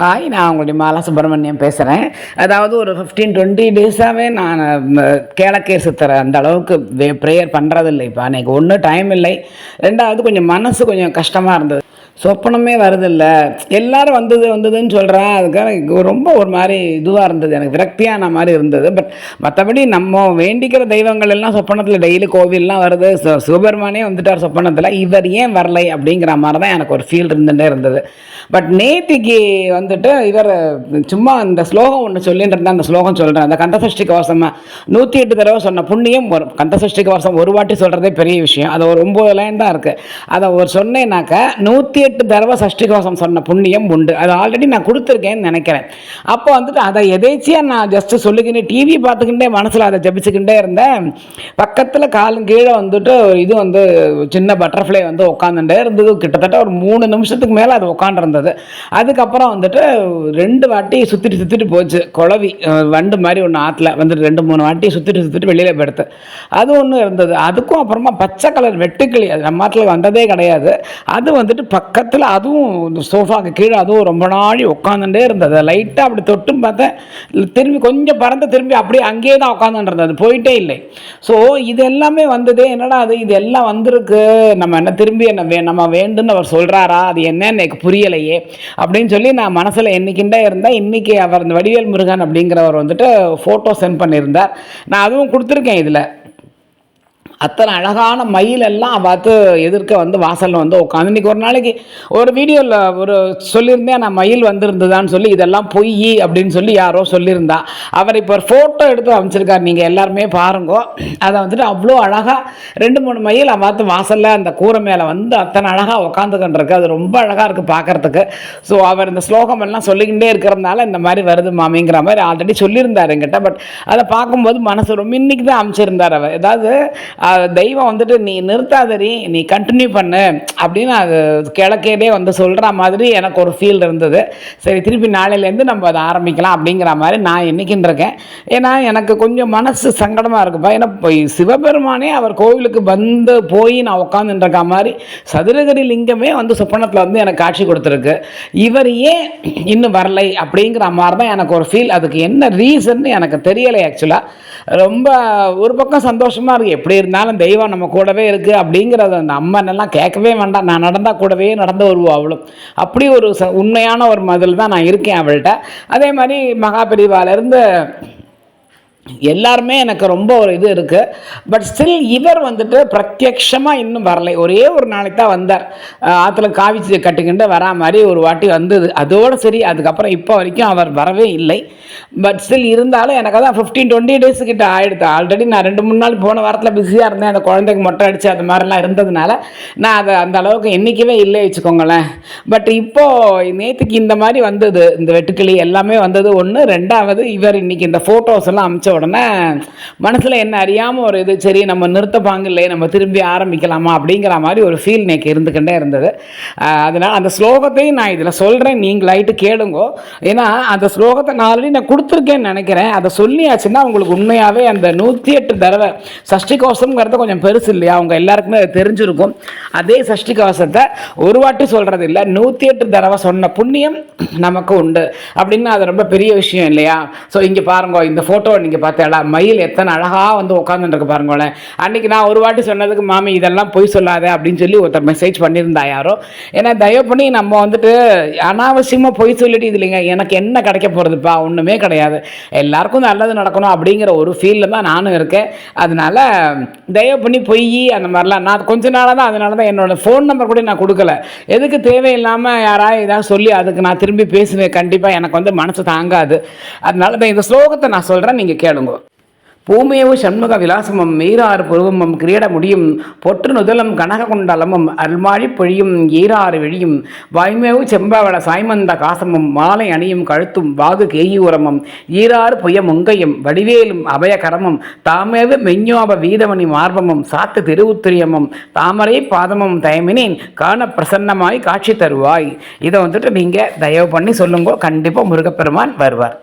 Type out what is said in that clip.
Hi நான் உங்களுடைய மாலா சுப்பிரமணியம் பேசுகிறேன் அதாவது ஒரு ஃபிஃப்டீன் டுவெண்ட்டி டேஸாகவே நான் கேளக்கே சித்தரை அந்த அளவுக்கு ப்ரேயர் பண்ணுறதில்லை இப்போ அன்றைக்கி ஒன்று டைம் இல்லை. ரெண்டாவது கொஞ்சம் மனசு கொஞ்சம் கஷ்டமாக இருந்தது. சொப்பனமே வருதில்ல எல்லாரும் வந்தது வந்ததுன்னு சொல்கிறேன் அதுக்காக ரொம்ப ஒரு மாதிரி இதுவாக இருந்தது. எனக்கு விரக்தியான மாதிரி இருந்தது. பட் மற்றபடி நம்ம வேண்டிக்கிற தெய்வங்கள் எல்லாம் சொப்பனத்தில் டெய்லி கோவில்லாம் வருது. சுபெருமானே சிவபெருமானே வந்துட்டார் சொப்பனத்தில். இவர் ஏன் வரலை அப்படிங்கிற மாதிரி தான் எனக்கு ஒரு ஃபீல் இருந்துகிட்டே இருந்தது. பட் நேத்திக்கு வந்துட்டு இவர் சும்மா அந்த ஸ்லோகம் ஒன்று சொல்லிட்டு இருந்தால் அந்த ஸ்லோகம் சொல்கிறேன் அந்த கந்தசஷ்டி கவசமாக நூற்றி எட்டு தடவை சொன்ன புண்ணியம் ஒரு கந்தசஷ்டி கவசம் ஒரு வாட்டி சொல்கிறதே பெரிய விஷயம். அது ஒரு ஒம்பது லைன் தான் இருக்குது அதை ஒரு சொன்னேன்னாக்கா நூற்றி எட்டு தடவை சஷ்டி கவசம் சொன்ன புண்ணியம் உண்டு. அது ஆல்ரெடி நான் கொடுத்துருக்கேன்னு நினைக்கிறேன். அப்போ வந்துட்டு அதை எதேச்சியாக நான் ஜஸ்ட்டு சொல்லிக்கிட்டே டிவி பார்த்துக்கிட்டே மனசில் அதை ஜபிச்சுக்கிட்டே இருந்தேன். பக்கத்தில் காலும் கீழே வந்துட்டு ஒரு இது வந்து சின்ன பட்டர்ஃப்ளை வந்து உட்காந்துட்டே இருந்தது. கிட்டத்தட்ட ஒரு மூணு நிமிஷத்துக்கு மேலே அது உட்காண்டிருந்தது அதுக்கப்புறம் வந்துட்டு ரெண்டு வாட்டி சுற்றிட்டு சுற்றிட்டு போச்சு. குழவி வண்டு மாதிரி ஒன்று ஆற்றுல வந்துட்டு ரெண்டு மூணு வாட்டி சுற்றிட்டு சுற்றிட்டு வெளியில் போயிடுது அது ஒன்று இருந்தது. அதுக்கும் அப்புறமா பச்சை கலர் வெட்டுக்கிளி அது நம்ம நாட்டில் வந்ததே கிடையாது. அது வந்துட்டு பக்கத்தில் அதுவும் இந்த சோஃபாக்கு கீழே அதுவும் ரொம்ப நாளி உட்காந்துட்டே இருந்தது. லைட்டாக அப்படி தொட்டும் பார்த்தேன் திரும்பி கொஞ்சம் பறந்து திரும்பி அப்படியே அங்கேயே தான் உட்காந்துட்டு இருந்தது. போயிட்டே இல்லை. ஸோ இது எல்லாமே வந்ததே. என்னடா அது? இது எல்லாம் வந்திருக்கு. நம்ம என்ன திரும்பி என்ன வே நம்ம வேண்டுன்னு அவர் சொல்கிறாரா அது என்னன்னு எனக்கு புரியலையே. அப்படின்னு சொல்லி நான் மனசில் என்னைக்கிண்டே இருந்தேன். இன்றைக்கி அவர் இந்த வடிவேல் முருகன் அப்படிங்கிறவர் வந்துட்டு ஃபோட்டோ சென்ட் பண்ணியிருந்தார். நான் அதுவும் கொடுத்துருக்கேன் இதில். அத்தனை அழகான மயில் எல்லாம் பார்த்து எதிர்க்க வந்து வாசலில் வந்து உட்காந்து இன்றைக்கி ஒரு நாளைக்கு ஒரு வீடியோவில் ஒரு சொல்லியிருந்தேன் நான் மயில் வந்திருந்ததான்னு சொல்லி இதெல்லாம் பொய் அப்படின்னு சொல்லி யாரோ சொல்லியிருந்தா. அவர் இப்போ ஒரு ஃபோட்டோ எடுத்து அமைச்சிருக்கார் நீங்கள் எல்லாருமே பாருங்க. அதை வந்துட்டு அவ்வளோ அழகாக ரெண்டு மூணு மயில் பார்த்து வாசலில் அந்த கூரை மேலே வந்து அத்தனை அழகாக உட்காந்துக்கிட்டு அது ரொம்ப அழகாக இருக்குது பார்க்கறதுக்கு. ஸோ அவர் இந்த ஸ்லோகம் எல்லாம் சொல்லிக்கிட்டே இருக்கிறதுனால இந்த மாதிரி வருது மாமிங்கிற மாதிரி ஆல்ரெடி சொல்லியிருந்தார் என்கிட்ட. பட் அதை பார்க்கும்போது மனசு ரொம்ப இன்னைக்கு தான் அமைச்சிருந்தார் அவர். ஏதாவது தெய்வம் வந்துட்டு நீ நிறுத்தாதரி நீ கண்டினியூ பண்ணு அப்படின்னு அது கிழக்கேதே வந்து சொல்கிற மாதிரி எனக்கு ஒரு ஃபீல் இருந்தது. சரி திருப்பி நாளையிலேருந்து நம்ம அதை ஆரம்பிக்கலாம் அப்படிங்கிற மாதிரி நான் என்னைக்குன்னு இருக்கேன். ஏன்னா எனக்கு கொஞ்சம் மனசு சங்கடமாக இருக்குப்பா ஏன்னா இப்போ சிவபெருமானே அவர் கோவிலுக்கு வந்து போய் நான் உட்காந்துட்டு மாதிரி சதுரகிரி லிங்கமே வந்து சொப்பனத்தில் வந்து எனக்கு காட்சி கொடுத்துருக்கு. இவர் ஏன் இன்னும் வரலை அப்படிங்கிற மாதிரி தான் எனக்கு ஒரு ஃபீல் அதுக்கு என்ன ரீசன் எனக்கு தெரியலை ஆக்சுவலாக ரொம்ப ஒரு பக்கம் சந்தோஷமாக இருக்குது எப்படி இருந்தாலும் தெய்வம் நம்ம கூடவே இருக்குது அப்படிங்கிறத அந்த அம்மன் கேட்கவே வேண்டாம். நான் நடந்தால் கூடவே நடந்து வருவோம் அவளும். அப்படி ஒரு ச உண்மையான ஒரு மதில் தான் நான் இருக்கேன் அவள்கிட்ட. அதே மாதிரி மகாபெரிவாலேருந்து எல்லாருமே எனக்கு ரொம்ப ஒரு இது இருக்குது பட் ஸ்டில் இவர் வந்துட்டு பிரத்யக்ஷமாக இன்னும் வரலை. ஒரே ஒரு நாளைக்கு தான் வந்தார். ஆற்றுல காவிச்சு கட்டுக்கிண்டு கட்டிக்கிட்டு வரா மாதிரி ஒரு வாட்டி வந்தது. அதோடு சரி அதுக்கப்புறம் இப்போ வரைக்கும் அவர் வரவே இல்லை. பட் ஸ்டில் இருந்தாலும் எனக்கு தான் ஃபிஃப்டீன் டுவெண்ட்டி டேஸ் கிட்ட ஆகிடுது ஆல்ரெடி நான் ரெண்டு மூணு நாள் போன வாரத்தில் பிஸியாக இருந்தேன். அந்த குழந்தைக்கு மொட்டை அடித்து அது மாதிரிலாம் இருந்ததுனால நான் அதை அந்த அளவுக்கு என்றைக்குமே இல்லை வச்சுக்கோங்களேன். பட் இப்போது நேற்றுக்கு இந்த மாதிரி வந்தது. இந்த வெட்டுக்கிளி எல்லாமே வந்தது. ஒன்று ரெண்டாவது இவர் இன்னைக்கு இந்த ஃபோட்டோஸ் எல்லாம் அமிச்ச உடனே மனசில் என்ன அறியாமல் ஒரு இது சரி நம்ம நிறுத்தப்பாங்க இல்லை நம்ம திரும்பி ஆரம்பிக்கலாமா அப்படிங்கிற மாதிரி ஒரு ஃபீல் நேக்கு இருந்துக்கிட்டே இருந்தது. அதனால் அந்த ஸ்லோகத்தையும் நான் இதில் சொல்கிறேன் நீங்களாயிட்டு கேளுங்கோ. ஏன்னா அந்த ஸ்லோகத்தை நான் ஆல்ரெடி நான் கொடுத்துருக்கேன்னு நினைக்கிறேன். அதை சொல்லியாச்சுன்னா உங்களுக்கு உண்மையாகவே அந்த நூற்றி எட்டு தடவை சஷ்டி கவசம்ங்கிறது கொஞ்சம் பெருசு இல்லையா? அவங்க எல்லாருக்குமே அது தெரிஞ்சிருக்கும். அதே சஷ்டி கவசத்தை ஒரு வாட்டி சொல்கிறது இல்லை. நூற்றி எட்டு தடவை சொன்ன புண்ணியம் நமக்கு உண்டு. அப்படின்னு அது ரொம்ப பெரிய விஷயம் இல்லையா? ஸோ இங்கே பாருங்க இந்த ஃபோட்டோ நீங்கள் பார்த்தேடா மயில் எத்தனை அழகாக வந்து உட்காந்துருக்கு பாருங்களேன். அன்றைக்கி நான் ஒரு வாட்டி சொன்னதுக்கு மாமி இதெல்லாம் பொய் சொல்லாத அப்படின்னு சொல்லி ஒருத்தர் மெசேஜ் பண்ணியிருந்தா யாரோ. ஏன்னா தயவு பண்ணி நம்ம வந்துட்டு அனாவசியமாக பொய் சொல்லிட்டு இது இல்லைங்க. எனக்கு என்ன கிடைக்க போகிறதுப்பா ஒன்றுமே கிடையாது. எல்லாருக்கும் நல்லது நடக்கணும் அப்படிங்கிற ஒரு ஃபீலில் தான் நானும் இருக்கேன். அதனால தயவு பண்ணி பொய் அந்த மாதிரிலாம் நான் கொஞ்ச நாளாக தான் அதனால தான் என்னோட ஃபோன் நம்பர் கூட நான் கொடுக்கல. எதுக்கு தேவையில்லாமல் யாராவது ஏதாவது சொல்லி அதுக்கு நான் திரும்பி பேசுவேன். கண்டிப்பாக எனக்கு வந்து மனசு தாங்காது. அதனால தான் இந்த ஸ்லோகத்தை நான் சொல்கிறேன் நீங்கள் கேளுங்க. பூமியவு சண்முக விலாசமும் ஈராறு புருவமும் கிரீட முடியும் பொற்று நுதலம் கனக குண்டலமும் அருள்மாழி பொழியும் ஈராறு விழியும் வாய்மேவு செம்பவள சாய்மந்த காசமும் மாலை அணியும் கழுத்தும் வாகு கேயூரமும் ஈராறு புய முங்கையும் வடிவேலும் அபயகரமும் தாமேவு மெஞ்ஞோப வீதமணி மார்பமும் சாத்து திருவுத்திரியமும் தாமரை பாதமும் தயமினேன் காண பிரசன்னமாய் காட்சி தருவாய். இதை வந்துட்டு நீங்கள் தயவு பண்ணி சொல்லுங்க. கண்டிப்பாக முருகப்பெருமான் வருவார்.